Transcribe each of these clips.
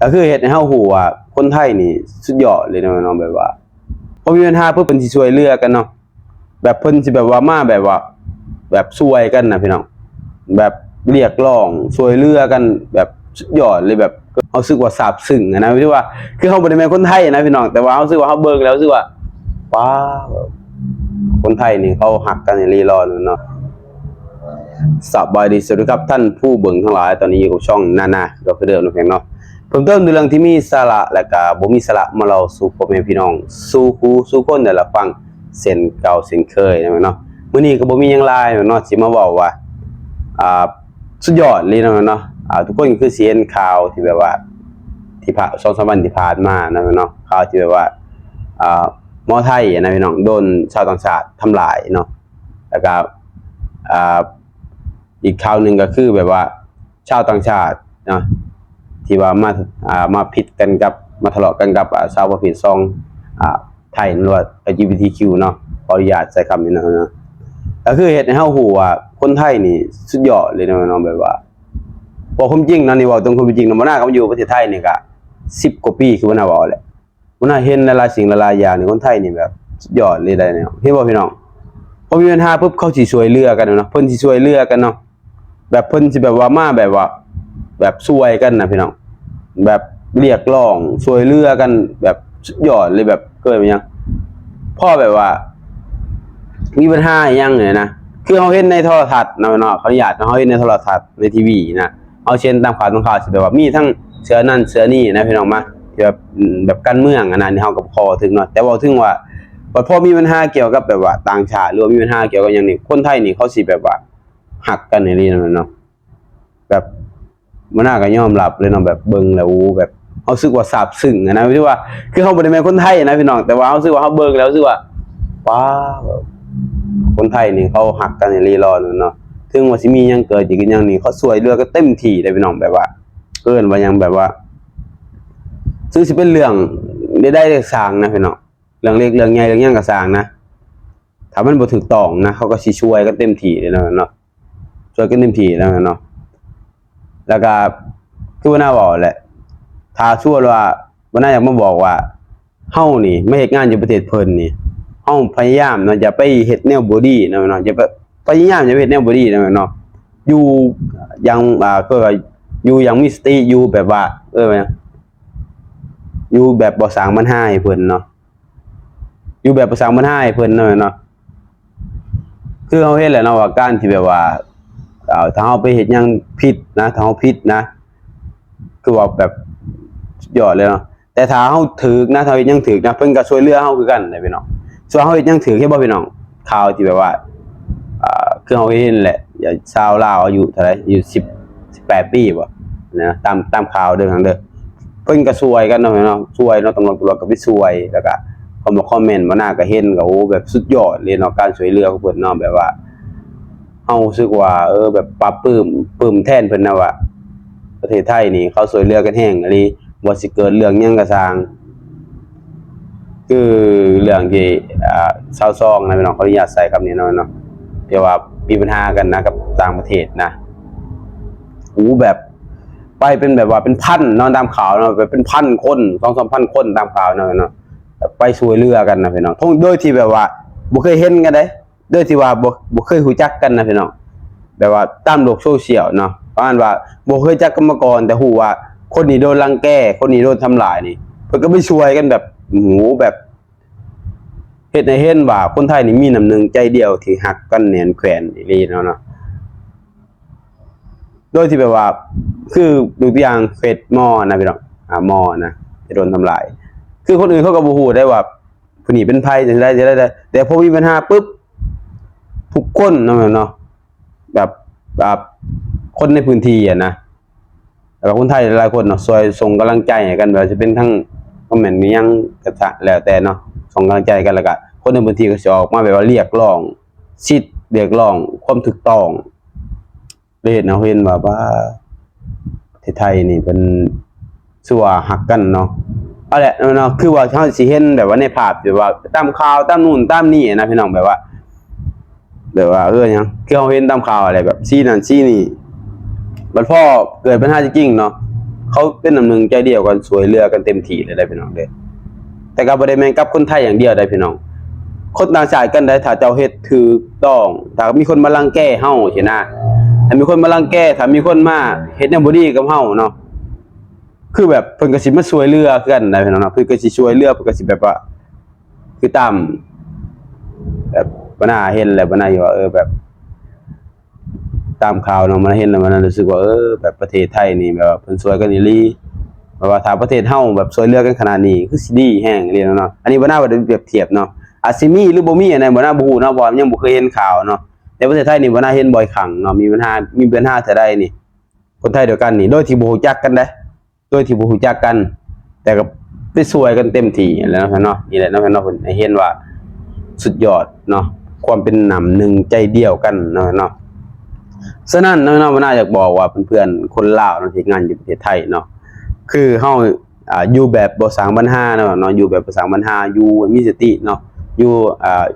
ก็คือเฮ็ดให้เฮาฮู้ว่าคนไทยนี่สุดยอดเลยเนาะเนาะแบบว่าพอมีปัญหาปุ๊บเพิ่นสิช่วยเหลือกันเนาะแบบเพิ่นสิแบบว่ามาแบบว่า แบบช่วยกันนะพี่น้องแบบเรียกร้องช่วยเหลือกัน แบบสุดยอดเลยแบบเฮาสึกว่าซาบซึ้งอะนะที่ว่า คือเฮาบ่ได้แม่นคนไทยนะพี่น้องแต่ว่าเฮาสึกว่าเฮาเบิ่งแล้วสึกว่าว้าคนไทยนี่เขาหักกันในรีรอนเนาะสบายดีสวัสดีครับท่านผู้เบิ่งทั้งหลาย ตอนนี้อยู่กับช่องนานาเราคือเดิมนะเพียงเนาะ เพิ่มเติมในเรื่องที่มีสาระและก็บ่มีสาระมาเราสู่พ่อแม่พี่น้อง สู่ผู้สู่คนแต่ละฟังเส้นเก่าเส้นเคยนะเนาะมื้อนี้ก็บ่มีหยังหลายเนาะสิมาเว้าว่าอ่าสุดยอดเลยนะเนาะอ่าทุกคนคือสิเห็นข่าวที่แบบว่า ที่ผ่านสองสามวันที่ผ่านมานะเนาะข่าวที่แบบว่าอ่าหมอไทยนะพี่น้องโดนชาวต่างชาติทำลายเนาะแล้วก็อ่าอีกข่าวหนึ่งก็คือแบบว่า ชาวต่างชาติเนาะ ที่ว่ามาอ่ามาผิดกันกับมาทะเลาะกันกับอ่าวประเภทสองอ่าไทยหรือว่า LGBTQ เนาะขออนุญาตใช้คำนี้นะเนาะก็คือเฮ็ดให้เฮาฮู้ว่าคนไทยนี่สุดยอดเลยเนาะเนาะแบบว่าบอกความจริงนะนี่ว้าตรงความจริงนะบ่น่าก็มาอยู่ประเทศไทยนี่ก็10กว่าปีคือบ่น่าเว้าแหละบ่น่าเห็นหลายๆสิ่งหลายๆอย่างนี่คนไทยนี่แบบสุดยอดเลยได้แนวเห็นบ่พี่น้องพอมีปัญหาปุ๊บเขาสิช่วยเหลือกันเนาะเพิ่นสิช่วยเหลือกันเนาะแบบเพิ่นสิแบบว่ามาแบบว่า แบบช่วยกันนะพี่น้อง แบบเรียกร้องช่วยเลือกัน แบบสุดยอดเลยแบบเกิดมายังพ่อแบบว่า มีปัญหาอหยังเนี่ยนะคือเขาเห็นในโทรทัศน์เนาะเนาะเขาอนุญาตเขาเห็นในโทรทัศน์ในทีวีนะเอาเช่นตามข่าวตามข่าวสิแบบว่ามีทั้งเสือนั่นเสือนี่นะพี่น้องมาแบบแบบการเมืองอันนั้นที่เขากับพอถึงเนาะแต่ว่าถึงว่าว่าพอมีปัญหาเกี่ยวกับแบบว่าต่างชาติหรือว่ามีปัญหาเกี่ยวกับอย่างนี้คนไทยนี่เขาสิแบบว่าหักกันในนี้นั่นเนาะแบบ มันน่าก็ยอมรับเลยเนาะแบบเบิ่งแล้วแบบเขารู้สึกว่าซาบซึ้งอะนะที่ว่า คือเขาบ่ได้แม่นคนไทยนะพี่น้องแต่ว่าเขารู้สึกว่าเขาเบิ่งแล้วรู้สึกว่าว้าคนไทยนี่เขาหักกันในรีรอนเนาะถึงว่าสิมียังเกิดอีกอย่างนี้เขาสวยเรือก็เต็มที่เลยพี่น้องแบบว่าเกินว่ายังแบบว่าซึ่งสิเป็นเรื่องได้ได้สร้างนะพี่น้องเรื่องเล็กเรื่องใหญ่เรื่องยังก็สร้างนะถ้ามันบ่ถูกต้องนะเขาก็สิช่วยกันเต็มที่เลยนะเนาะช่วยกันเต็มที่แล้วเนาะ แล้วก็คือว่าน่าบอกแหละถ้าชั่วว่าบ่น่าอยากมาบอกว่าเฮ้านี่ ไม่เฮ็ดงานอยู่ประเทศเพิ่นนี่เฮ้าพยายามเนาะอย่าไปเฮ็ดแนวบ่ดีนะเนาะอย่าไปพยายามอย่าไปเฮ็ดแนวบ่ดีนะเนาะอยู่อย่างอ่าก็อยู่อย่างมีสติอยู่แบบว่า เออว่าหยังอยู่แบบบ่สางปัญหาให้เพิ่นเนาะอยู่แบบประสานปัญหาให้เพิ่นเนาะเนาะคือเขาเห็นแหละเนาะว่าการที่แบบว่า ถ้าเฮาไปเฮ็ดหยังผิดนะถ้าเฮาผิดนะ คือว่าแบบยอดเลยเนาะแต่ถ้าเฮาถูกนะถ้าเฮ็ดหยังถูกนะเพิ่นก็ช่วยเหลือเฮาคือกันนะพี่น้องส่วนเฮาเฮ็ดหยังถูกเฮ็ดบ่พี่น้องข่าวที่แบบว่าอ่าคือเฮาเห็นแหละอย่าชาวลาวอายุเท่าไหร่อายุ10 18ปีบ่นะตามตามข่าวเด้อทางเด้อเพิ่นก็ช่วยกันเนาะพี่น้องช่วยเนาะตำรวจตำรวจก็ไปช่วยแล้วก็คอมเมนต์มาหน้าก็เห็นก็โอ้แบบสุดยอดเลยเนาะการช่วยเหลือของเพิ่นเนาะแบบว่า เฮาสึกว่า เออ แบบปลาบปลื้มปลื้มแทนเพิ่นนะว่าประเทศไทยนี่ เขาช่วยเหลือกันแฮงอีหลีบ่สิเกิดเรื่องยังก็สางคือเรื่องที่อ่าชาวซองนะพี่น้องขออนุญาตใส่คำนี้หน่อยเนาะที่ว่ามีปัญหากันนะกับต่างประเทศนะโอ้แบบไปเป็นแบบว่าเป็นพันนอนตามข่าวเนาะแบบเป็นพันคนสองสามพันคนตามข่าวเนาะเนาะไปช่วยเหลือกันนะพี่น้องทงโดยที่แบบว่าบ่เคยเห็นกันเด้ โดยที่ว่าบ่บ่เคยรู้จักกันนะพี่น้องแบบว่าตามโลกโซเชียลเนาะประมาณว่าบ่เคยจักกันมาก่อนแต่ฮู้ว่า คนนี้โดนรังแกคนนี้โดนทำลายนี่เพิ่นก็ไปช่วยกันแบบโอ้โหแบบเฮ็ดให้เห็นว่าคนไทยนี่มีน้ำหนึงใจเดียวที่ฮักกันแน่นแขวนอีหลีเนาะเนาะโดยที่แบบว่า คือดูตัวอย่างเฟซมอนะพี่น้องอ่ามอนะที่โดนทำลาย คือคนอื่นเขาก็บ่ฮู้ได้ว่าผู้นี้เป็นภัยจะได้จะได้ได้แต่พอมีปัญหาปุ๊บ คนเนาะแม่เนาะแบบแบบคนในพื้นที่อะนะแล้วก็คนไทยหลายคนเนาะช่วยส่งกำลังใจกันแบบจะเป็นทั้งคอมเมนต์มียังก็ตะแล้วแต่เนาะส่งกำลังใจกันแล้วก็คนในพื้นที่ก็สิออกมาแบบว่าเรียกร้องสิทธิ์เรียกร้องความถูกต้องเลยเห็นเนาะเห็นว่าว่าประเทศไทยนี่เป็นสัวาหักกันเนาะเอาแหละเนาะคือว่าเขาสิเห็นแบบว่าในภาพแบบว่าตามข่าวตามนู่นตามนี่นะพี่น้องแบบว่า แบบว่าเออยังคือเขาเห็นตามข่าวอะไรแบบซี่นั่นซี่นี่บัดพ่อเกิดปัญหาจริงๆเนาะเขาเป็นน้ำหนึ่งใจเดียวกันสวยเรือกันเต็มที่เลยได้พี่น้องเด้แต่ก็บ่ได้แม่นกับคนไทยอย่างเดียวได้พี่น้อง คนต่างชาติกันได้ถ้าเจ้าเฮ็ดถูกต้องถ้ามีคนมารังแกเฮาสินะถ้ามีคนมารังแกถ้ามีคนมาเฮ็ดแนวบ่ดีกับเฮาเนาะคือแบบเพิ่นก็สิมาช่วยเหลือกันได้พี่น้องเนาะเพิ่นก็สิช่วยเหลือเพิ่นก็สิแบบว่า คือตามแบบ บ่น่าเห็นแหละบ่น่าอยู่ว่าเออแบบ ตามข่าวเนาะมันเห็นแล้วมันรู้สึกว่าเออแบบประเทศไทยนี่แบบเพิ่นช่วยกันอีลีแบบว่าถ้าประเทศเฮาแบบช่วยเลือกกันขนาดนี้คือสิดีแฮงอีหลีเนาะอันนี้บ่น่าว่าเปรียบเทียบเนาะอาจสิมีหรือบ่มีอันใดบ่น่าบ่ฮู้เนาะเพราะว่ยังบ่เคยเห็นข่าวเนาะแต่ประเทศไทยนี่บ่น่าเห็นบ่อยครั้งเนาะมีปัญหามีปัญหาเท่าใดนี่ คนไทยเดียวกันนี่โดยที่บ่รู้จักกันเด้โดยที่บ่รู้จักกัน แต่ก็ไปช่วยกันเต็มที่แล้วเนาะเนาะนี่แหละเนาะเนาะเพิ่นเห็นว่าสุดยอดเนาะ ความเป็นหนำหนึ่งใจเดียวกันเนาะเนาะฉะนั้นเนาะเนาะมันน่าอยากบอกว่าเพื่อนๆคนลาวเนาะที่งานอยู่ประเทศไทยเนาะคือเฮาอ่าอยู่แบบบ่สร้างปัญหาเนาะเนาะอยู่แบบบ่สร้างปัญหาอยู่มีสติเนาะอยู่อ่า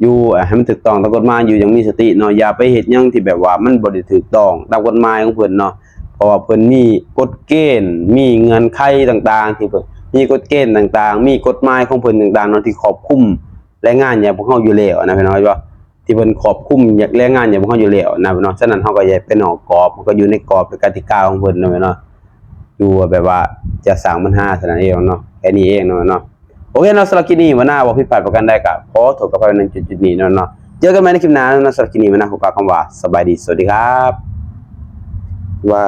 อยู่ให้มันถูกต้องตามกฎหมายอยู่อย่างมีสติเนาะอย่าไปเฮ็ดหยังที่แบบว่ามันบ่ได้ถูกต้องตามกฎหมายของเพิ่นเนาะเพราะว่าเพิ่นมีกฎเกณฑ์ มีเงื่อนไขต่างๆ ที่เพิ่นมีกฎเกณฑ์ต่างๆ มีกฎหมายของเพิ่นต่างๆเนาะที่ครอบคลุม แรงงานอย่างพวกเขาอยู่แล้วนะพี่น้องว่าที่เพิ่นครอบคลุมอยางแรงงานอย่างพวกเขาอยู่แล้วนะพี่น้องฉะนั้นเขาก็อย่าไปนอกกรอบมันก็อยู่ในกรอบในกติกาของเพิ่นนะพี่น้องอยู่แบบว่าจะสร้างปัญหาเท่านั้นเองเนาะแค่นี้เองเนาะเนาะโอเคเนาะสำหรับคลิปนี้วันหน้าบอกผิดพลาดประกันใดก็ขอโทษกับไปในจุดๆนี้เนาะเนาะเจอกันใหม่ในคลิปหน้าเนาะสำหรับคลิปนี้วันหน้าขอกล่าวคำว่าสบายดีสวัสดีครับว่า